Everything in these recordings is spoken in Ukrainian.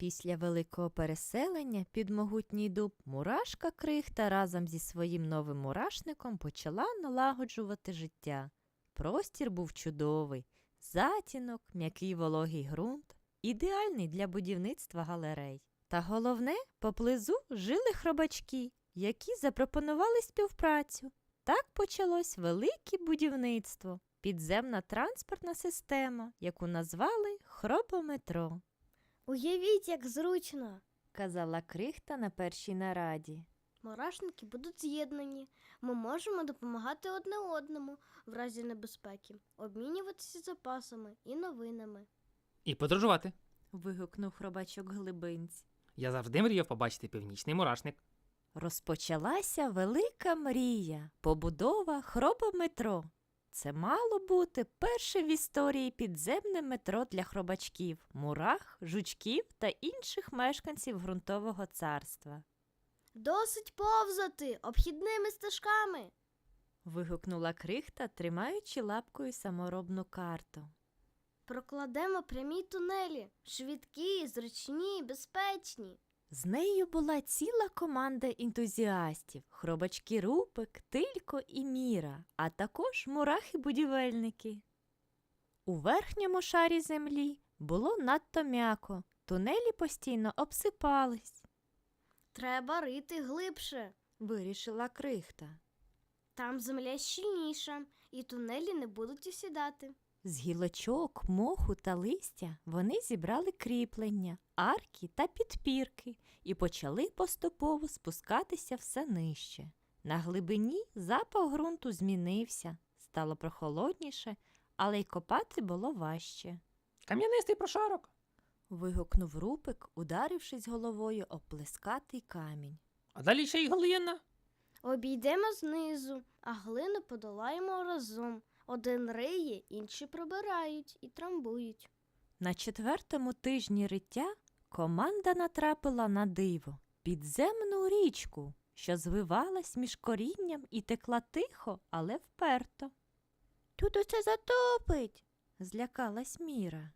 Після великого переселення під могутній дуб мурашка крихта разом зі своїм новим мурашником почала налагоджувати життя. Простір був чудовий, затінок, м'який вологий ґрунт, ідеальний для будівництва галерей. Та головне, поблизу жили хробачки, які запропонували співпрацю. Так почалось велике будівництво, підземна транспортна система, яку назвали хробометро. Уявіть, як зручно. казала крихта на першій нараді. Мурашники будуть з'єднані. Ми можемо допомагати одне одному в разі небезпеки, обмінюватися запасами і новинами. І подорожувати. вигукнув хробачок глибинць. Я завжди мріяв побачити північний мурашник. Розпочалася велика мрія побудова хробометро. Це мало бути перше в історії підземне метро для хробачків, мурах, жучків та інших мешканців ґрунтового царства. Досить повзати обхідними стежками. вигукнула крихта, тримаючи лапкою саморобну карту. Прокладемо прямі тунелі, швидкі, зручні, безпечні. З нею була ціла команда ентузіастів: хробачки Рупик, Тилько і Міра, а також мурахи-будівельники. У верхньому шарі землі було надто м'яко, тунелі постійно обсипались, Треба рити глибше. вирішила крихта. Там земля щільніша, і тунелі не будуть осідати. З гілочок, моху та листя вони зібрали кріплення, арки та підпірки і почали поступово спускатися все нижче. На глибині запах ґрунту змінився, стало прохолодніше, але й копати було важче. Кам'янистий прошарок. Вигукнув рупик, ударившись головою об плескатий камінь. А далі ще й глина. Обійдемо знизу, а глину подолаємо разом. Один риє, інші прибирають і трамбують. На четвертому тижні риття команда натрапила на диво підземну річку, що звивалась між корінням і текла тихо, але вперто. Тут усе затопить, злякалась Міра.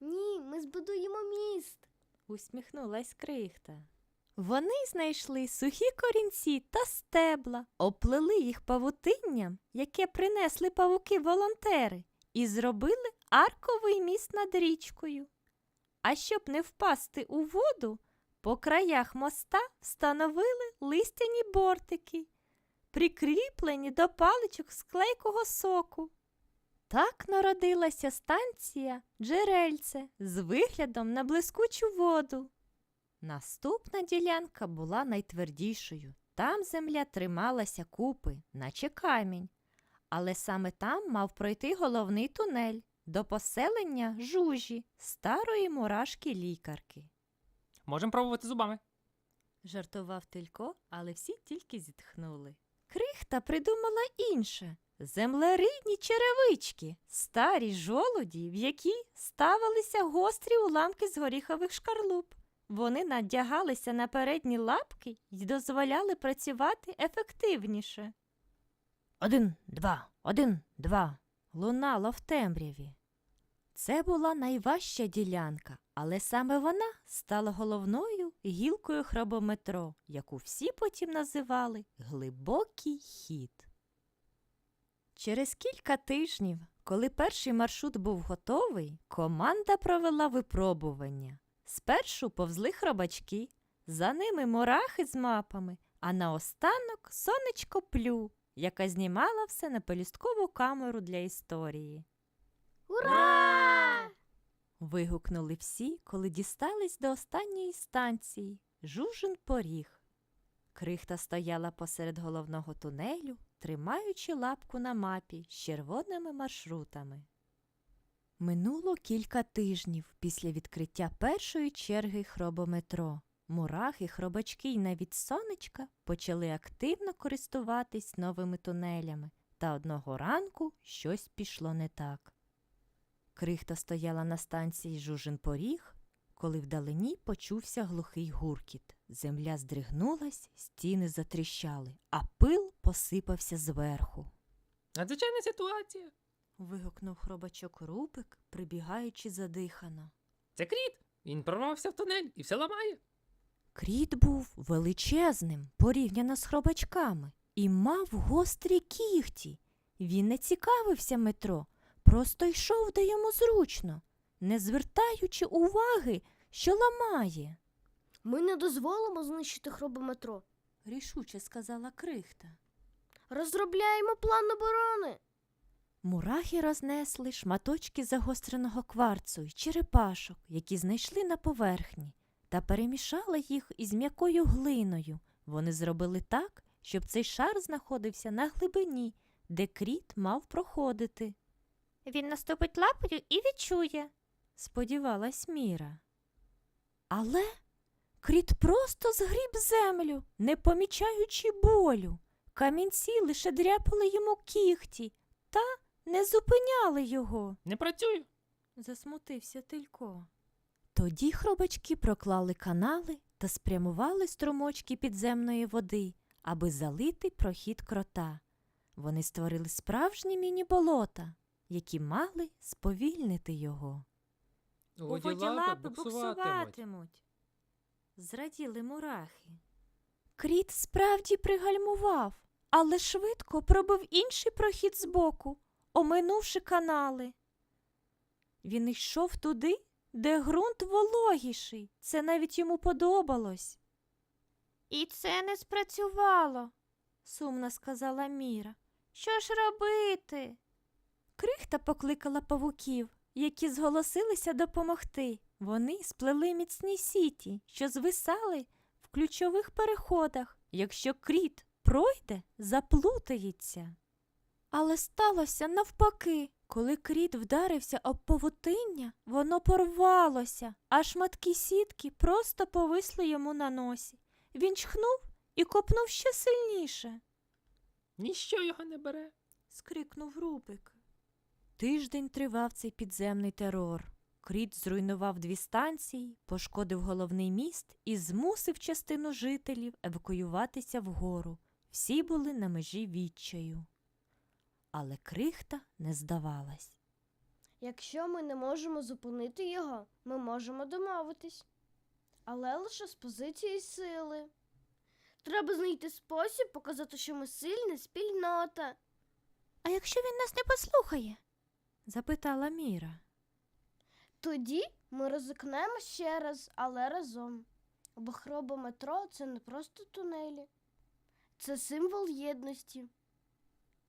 Ні, ми збудуємо міст. усміхнулась крихта. Вони знайшли сухі корінці та стебла, оплели їх павутинням, яке принесли павуки-волонтери, і зробили арковий міст над річкою. А щоб не впасти у воду, по краях моста встановили листяні бортики, прикріплені до паличок з клейкого соку. Так народилася станція Джерельце з виглядом на блискучу воду. Наступна ділянка була найтвердішою. Там земля трималася купи, наче камінь. Але саме там мав пройти головний тунель до поселення жужі, старої мурашки лікарки. Можемо пробувати зубами. Жартував Тилько, але всі тільки зітхнули. Крихта придумала інше землеридні черевички, старі жолуді, в які ставилися гострі уламки з горіхових шкарлуп. Вони надягалися на передні лапки і дозволяли працювати ефективніше. Один, два, один, два. Лунало в темряві. Це була найважча ділянка, але саме вона стала головною гілкою хробометро, яку всі потім називали глибокий хід. Через кілька тижнів, коли перший маршрут був готовий, команда провела випробування. Спершу повзли хробачки, за ними мурахи з мапами, а наостанок сонечко плю, яка знімала все на пелюсткову камеру для історії. Ура! Вигукнули всі, коли дістались до останньої станції Жужин поріг. Крихта стояла посеред головного тунелю, тримаючи лапку на мапі з червоними маршрутами. Минуло кілька тижнів після відкриття першої черги хробометро. Мурахи, хробачки й навіть сонечка почали активно користуватись новими тунелями, та одного ранку щось пішло не так. Крихта стояла на станції Жужин поріг, коли вдалині почувся глухий гуркіт. Земля здригнулась, стіни затріщали, а пил посипався зверху. Надзвичайна ситуація. Вигукнув хробачок Рупик, прибігаючи задихано. Це кріт. Він прорвався в тунель і все ламає. Кріт був величезним, порівняно з хробачками, і мав гострі кігті. Він не цікавився метро, просто йшов, де йому зручно, не звертаючи уваги, що ламає, Ми не дозволимо знищити хробометро. рішуче сказала крихта. Розробляємо план оборони. Мурахи рознесли шматочки загостреного кварцу й черепашок, які знайшли на поверхні, та перемішали їх із м'якою глиною. Вони зробили так, щоб цей шар знаходився на глибині, де кріт мав проходити. Він наступить лапою і відчує, сподівалась Міра. Але кріт просто згріб землю, не помічаючи болю. Камінці лише дряпали йому кігті та не зупиняли його, Не працює. засмутився Тилько. Тоді хробачки проклали канали та спрямували струмочки підземної води, аби залити прохід крота. Вони створили справжні міні-болота, які мали сповільнити його. У воді лапи буксуватимуть. Зраділи мурахи. Кріт справді пригальмував, але швидко пробив інший прохід збоку, оминувши канали. Він йшов туди, де ґрунт вологіший. Це навіть йому подобалось. І це не спрацювало, сумно сказала Міра. Що ж робити? Крихта покликала павуків, які зголосилися допомогти. Вони сплели міцні сіті, що звисали в ключових переходах. Якщо кріт пройде, заплутається. Але сталося навпаки. Коли кріт вдарився об павутиння, воно порвалося, а шматки сітки просто повисли йому на носі. Він чхнув і копнув ще сильніше Ніщо його не бере. скрикнув Рубик. Тиждень тривав цей підземний терор. Кріт зруйнував дві станції, пошкодив головний міст і змусив частину жителів евакуюватися вгору. Всі були на межі відчаю. Але крихта не здавалась. Якщо ми не можемо зупинити його, ми можемо домовитись. Але лише з позиції сили. Треба знайти спосіб показати, що ми сильна спільнота. А якщо він нас не послухає? запитала Міра. Тоді ми ризикнемо ще раз, але разом. Бо хробометро це не просто тунелі, це символ єдності.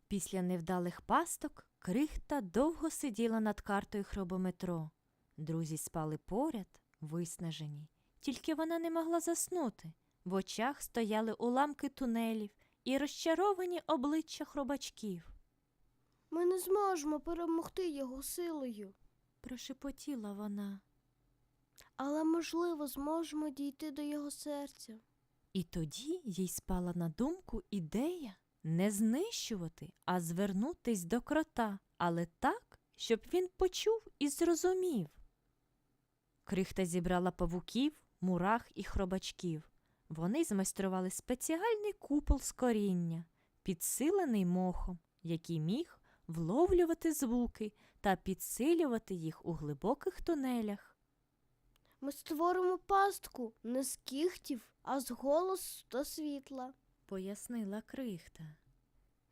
Після невдалих пасток крихта довго сиділа над картою хробометро. Друзі спали поряд, виснажені. Тільки вона не могла заснути. В очах стояли уламки тунелів і розчаровані обличчя хробачків. Ми не зможемо перемогти його силою, Прошепотіла вона. але можливо зможемо дійти до його серця. І тоді їй спала на думку ідея не знищувати, а звернутись до крота, але так, щоб він почув і зрозумів. Крихта зібрала павуків, мурах і хробачків. Вони змайстрували спеціальний купол з коріння, підсилений мохом, який міг вловлювати звуки та підсилювати їх у глибоких тунелях. Ми створимо пастку не з кіхтів, а з голосу та світла. Пояснила крихта.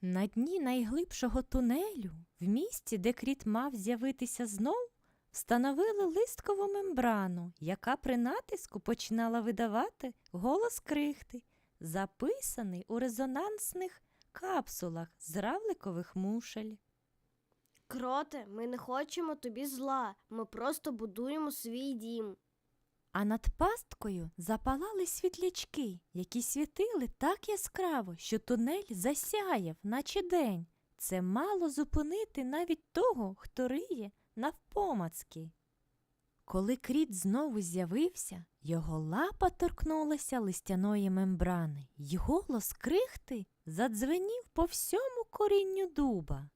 На дні найглибшого тунелю, в місці, де кріт мав з'явитися знов, встановили листкову мембрану, яка при натиску починала видавати голос крихти, записаний у резонансних капсулах з равликових мушель. Кроте, ми не хочемо тобі зла. Ми просто будуємо свій дім. А над пасткою запалали світлячки, які світили так яскраво, що тунель засяяв, наче день. Це мало зупинити навіть того, хто риє навпомацки. Коли кріт знову з'явився, його лапа торкнулася листяної мембрани, й голос крихти задзвенів по всьому корінню дуба.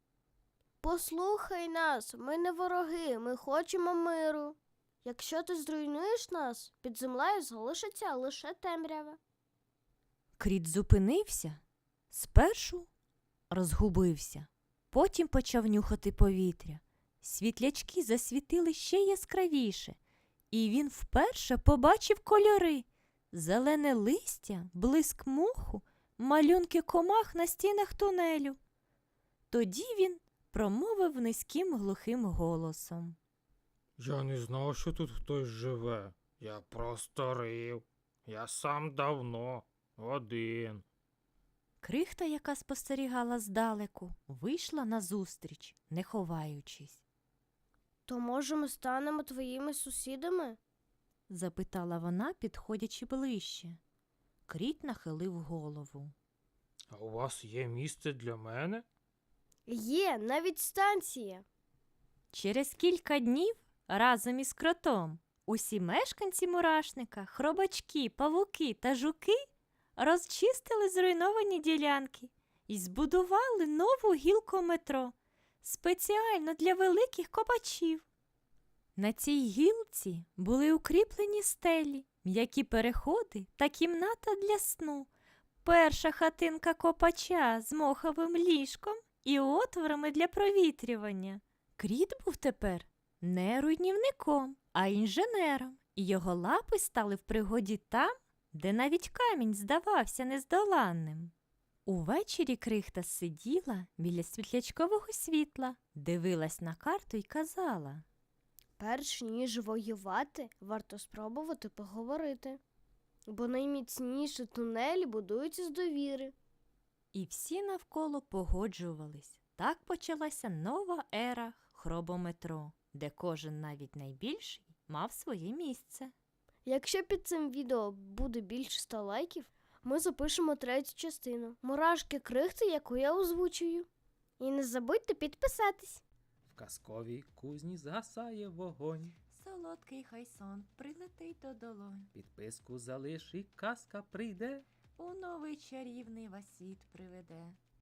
Послухай нас, ми не вороги, ми хочемо миру. Якщо ти зруйнуєш нас, під землею залишиться лише темрява. Кріт зупинився, спершу розгубився, потім почав нюхати повітря. Світлячки засвітили ще яскравіше, і він вперше побачив кольори зелене листя, блиск муху, малюнки комах на стінах тунелю. Тоді він промовив низьким глухим голосом. Я не знав, що тут хтось живе. Я просто рив. Я сам давно, один. Крихта, яка спостерігала здалеку, вийшла назустріч, не ховаючись. То може ми станемо твоїми сусідами? запитала вона, підходячи ближче. Кріт нахилив голову. А у вас є місце для мене? Є, навіть станція. Через кілька днів разом із кротом усі мешканці мурашника, хробачки, павуки та жуки розчистили зруйновані ділянки і збудували нову гілку метро спеціально для великих копачів. На цій гілці були укріплені стелі, м'які переходи та кімната для сну, перша хатинка копача з моховим ліжком і отворами для провітрювання. Кріт був тепер не руйнівником, а інженером, і його лапи стали в пригоді там, де навіть камінь здавався нездоланним. Увечері крихта сиділа біля світлячкового світла, дивилась на карту і казала. Перш ніж воювати, варто спробувати поговорити. Бо найміцніші тунелі будуються з довіри. І всі навколо погоджувались. Так почалася нова ера хробометро, де кожен навіть найбільший мав своє місце. Якщо під цим відео буде більше 100 лайків, ми запишемо третю частину. Мурашки крихти, яку я озвучую. І не забудьте підписатись. В казковій кузні згасає вогонь. Солодкий хай сон прилетить до долонь, Підписку залиш і казка прийде. у новий чарівний вас світ приведе.